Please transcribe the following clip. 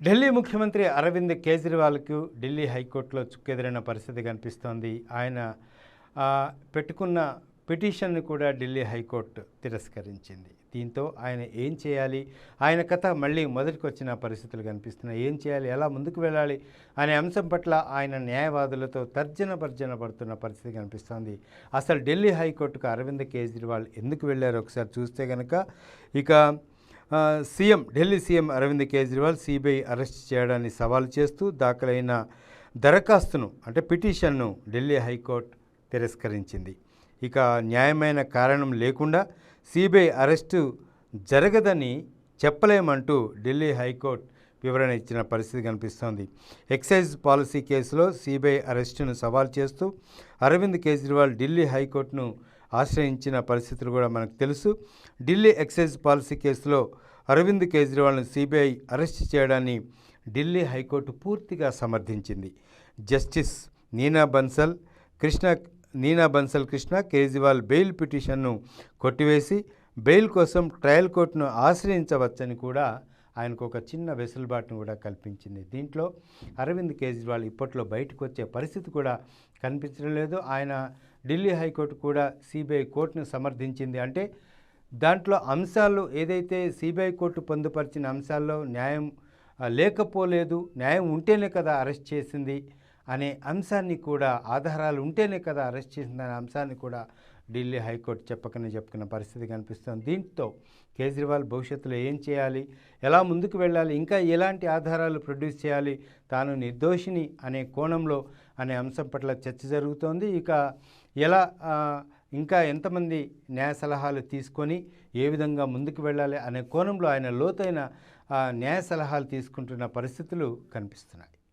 ఢిల్లీ ముఖ్యమంత్రి అరవింద్ కేజ్రీవాల్కు ఢిల్లీ హైకోర్టులో చుక్కెదిరిన పరిస్థితి కనిపిస్తోంది. ఆయన పెట్టుకున్న పిటిషన్ను కూడా ఢిల్లీ హైకోర్టు తిరస్కరించింది. దీంతో ఆయన ఏం చేయాలి? ఆయన కథ మళ్ళీ మొదటికి వచ్చిన పరిస్థితులు కనిపిస్తున్నాయి. ఏం చేయాలి? ఎలా ముందుకు వెళ్ళాలి? అనే అంశం పట్ల ఆయన న్యాయవాదులతో తర్జన భర్జన పడుతున్న పరిస్థితి కనిపిస్తోంది. అసలు ఢిల్లీ హైకోర్టుకు అరవింద్ కేజ్రీవాల్ ఎందుకు వెళ్ళారో? ఒకసారి చూస్తే కనుక ఇక CM Delhi CM Arvind Kejriwal CBI arrest చేయడాన్ని సవాల్ చేస్తూ దాఖలైన దరఖాస్తును అంటే పిటిషన్ను ఢిల్లీ హైకోర్టు తిరస్కరించింది. ఇక న్యాయమైన కారణం లేకుండా సిబిఐ అరెస్టు జరగదని చెప్పలేమంటూ ఢిల్లీ హైకోర్టు వివరణ ఇచ్చిన పరిస్థితి కనిపిస్తోంది. ఎక్సైజ్ పాలసీ కేసులో సిబిఐ అరెస్టును సవాల్ చేస్తూ అరవింద్ కేజ్రీవాల్ ఢిల్లీ హైకోర్టును ఆశ్రయించిన పరిస్థితులు కూడా మనకు తెలుసు. ఢిల్లీ ఎక్సైజ్ పాలసీ కేసులో అరవింద్ కేజ్రీవాల్ను సిబిఐ అరెస్ట్ చేయడాన్ని ఢిల్లీ హైకోర్టు పూర్తిగా సమర్థించింది. జస్టిస్ నీనా బన్సల్ కృష్ణ నీనా బన్సల్ కృష్ణ కేజ్రీవాల్ బెయిల్ పిటిషన్ను కొట్టివేసి బెయిల్ కోసం ట్రయల్ కోర్టును ఆశ్రయించవచ్చని కూడా ఆయనకు ఒక చిన్న వెసులుబాటును కూడా కల్పించింది. దీంట్లో అరవింద్ కేజ్రీవాల్ ఇప్పట్లో బయటకు వచ్చే పరిస్థితి కూడా కనిపించడం లేదు. ఆయన ఢిల్లీ హైకోర్టు కూడా సిబిఐ కోర్టును సమర్థించింది. అంటే దాంట్లో అంశాలు ఏదైతే సిబిఐ కోర్టు పొందుపరిచిన అంశాల్లో న్యాయం లేకపోలేదు న్యాయం ఉంటేనే కదా అరెస్ట్ చేసింది. అనే అంశాన్ని కూడా ఆధారాలు ఉంటేనే కదా అరెస్ట్ చేసింది అనే అంశాన్ని కూడా ఢిల్లీ హైకోర్టు చెప్పకనే చెప్పుకున్న పరిస్థితి కనిపిస్తుంది. దీంతో కేజ్రీవాల్ భవిష్యత్తులో ఏం చేయాలి? ఎలా ముందుకు వెళ్ళాలి? ఇంకా ఎలాంటి ఆధారాలు ప్రొడ్యూస్ చేయాలి? తాను నిర్దోషిని అనే కోణంలో అనే అంశం పట్ల చర్చ జరుగుతోంది. ఇక ఎలా ఇంకా ఎంతమంది న్యాయ సలహాలు తీసుకొని ఏ విధంగా ముందుకు వెళ్ళాలి అనే కోణంలో ఆయన లోతైన న్యాయ సలహాలు తీసుకుంటున్న పరిస్థితులు కనిపిస్తున్నాయి.